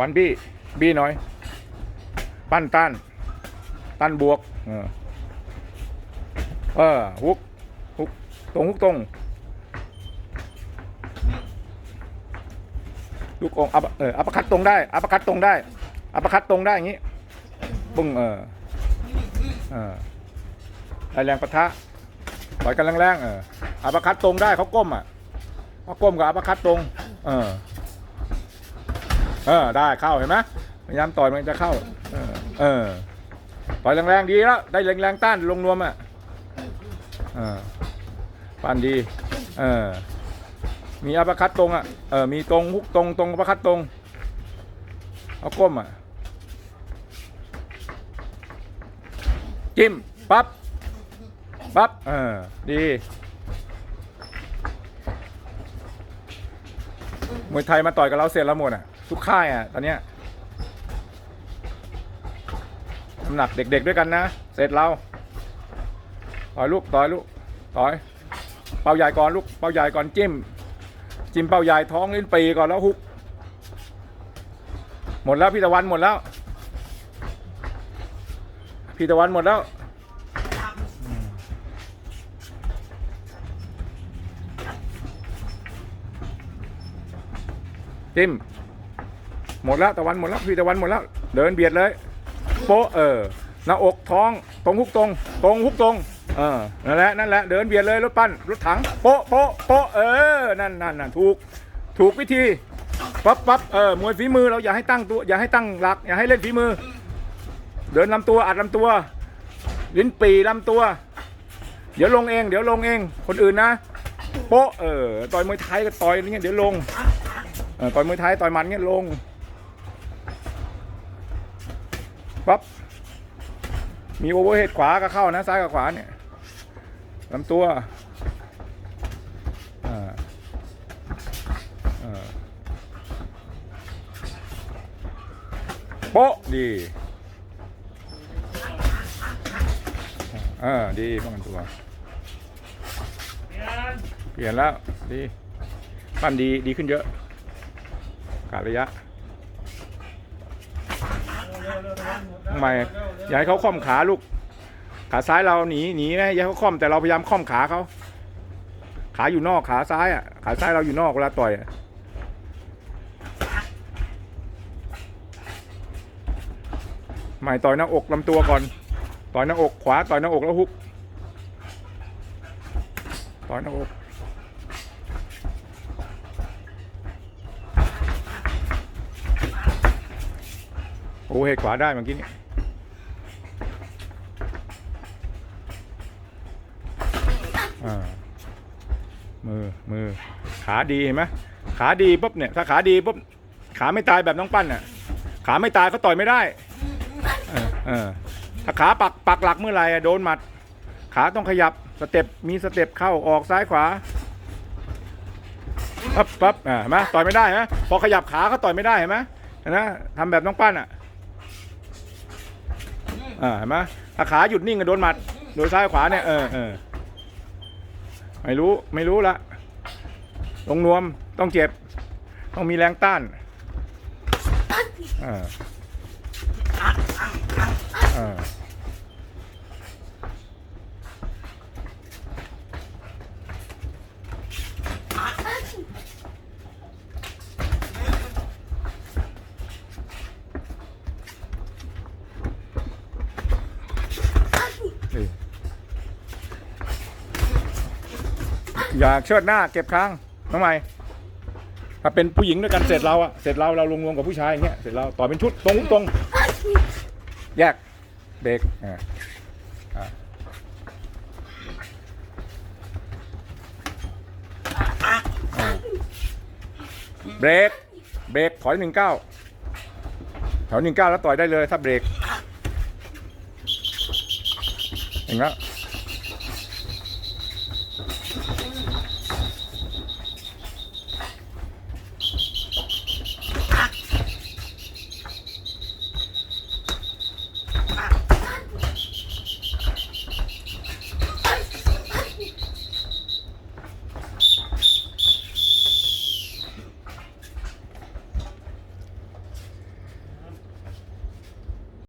วันบี้บี้หน่อย ปั้นต้านต้านบวก เออเออฮุกฮุกตรงฮุกตรงลูกองอัปเอออัปคัดตรงได้อัปคัดตรงได้อัปคัดตรงได้อย่างงี้ปึ้งเออเออแรงปะทะต่อยกันแรงๆเอออัปคัดตรงได้เขาก้มอะเขาก้มกับอัปคัดตรง เออ เออได้เข้าเห็นไหมพยายามต่อยมันจะเข้า เออเออต่อยแรงๆดีแล้วได้แรงๆต้านลงนวมอะเออปั้นดีเออมีอัปคัดตรงอะเออมีตรงฮุกตรงตรงอัปคัดตรงเอาก้มอะจิ้มปั๊บปั๊บเออดีมวยไทยมาต่อยกับเราเสร็จแล้วหมดอะ ทุกค่ายอะ ตอนเนี้ยน้ำหนักเด็กๆด้วยกันนะ เสร็จเราต่อยลูกต่อยลูกต่อย เป้าใหญ่ก่อนลูก เป้าใหญ่ก่อนจิ้ม จิ้มเป้าใหญ่ท้องลิ้นปีก่อนแล้วฮุก หมดแล้วพี่ตะวันหมดแล้ว พี่ตะวันหมดแล้วจิ้ม หมดแล้วตะวันหมดแล้วพี่ตะวันหมดแล้ว เดินเบียดเลย โปะเออหน้าอกท้องตรงฮุกตรง ตรงฮุกตรงเออนั่นแหละนั่นแหละเดินเบียดเลยรถปั้นรถถังโปะโปะโปะเออนั่นนั่นนั่นถูกถูกวิธีปั๊บปั๊บเออมวยฝีมือเราอย่าให้ตั้งตัวอย่าให้ตั้งหลัก อย่าให้เล่นฝีมือ เดินลำตัวอัดลำตัว ลิ้นปีลำตัว เดี๋ยวลงเอง เดี๋ยวลงเอง คนอื่นนะโปะเออต่อยมวยไทยก็ต่อยอย่างเงี้ยเดี๋ยวลงเออต่อยมวยไทยต่อยมันเงี้ยลง ปั๊บมีโอเวอร์เฮดขวาก็เข้านะซ้ายกับขวาเนี่ยลำตัวอ่าอ่าโป๊ะดีอ่าดีป้องกันตัวเปลี่ยนแล้วดีปั้นดีดีขึ้นเยอะขาดระยะ ไมอย่าให้เขาค่อมขาลูก ขาซ้ายเราหนีหนีนะอย่าให้เขาค่อมแต่เราพยายามค่อมขาเขาขาอยู่นอกขาซ้ายอะขาซ้ายเราอยู่นอกเวลาต่อยอะไม่ต่อยหน้าอกลำตัวก่อน ต่อยหน้าอกขวาต่อยหน้าอกแล้วฮุกต่อยหน้าอก โอ้เฮดขวาได้เมื่อกี้นี่อ่ามือมือ ขาดีเห็นไหมขาดีปุ๊บเนี่ย ถ้าขาดีปุ๊บขาไม่ตายแบบน้องปั้นน่ะ ขาไม่ตายเขาต่อยไม่ได้เออเออถ้าขาปักปักหลักเมื่อไหร่อะโดนหมัด ขาต้องขยับสเต็ปมีสเต็ปเข้าออกซ้ายขวาปั๊บปั๊บอ่าเห็นไหมต่อยไม่ได้เห็นไหมพอขยับขาเขาต่อยไม่ได้เห็นไหมนไหมทำแบบน้องปั้นอะ อ่าเห็นไหมถ้าขาหยุดนิ่งก็โดนหมัด โดยซ้ายขวาเนี่ยเออเออไม่รู้ไม่รู้ละลงนวมต้องเจ็บ ต้องมีแรงต้านอ่าอ่า อยากเชิดหน้าเก็บค้างน้องใหม่ถ้าเป็นผู้หญิงด้วยกันเสร็จเราอะเสร็จเราเราลงรวมกับผู้ชายอย่างเงี้ยเสร็จเราต่อเป็นชุดตรงตรงแยกเบรกอ่าเบรก เบรกถอยหนึ่งเก้าถอยหนึ่งเก้าแล้วต่อยได้เลยถ้าเบรก เห็นแล้ว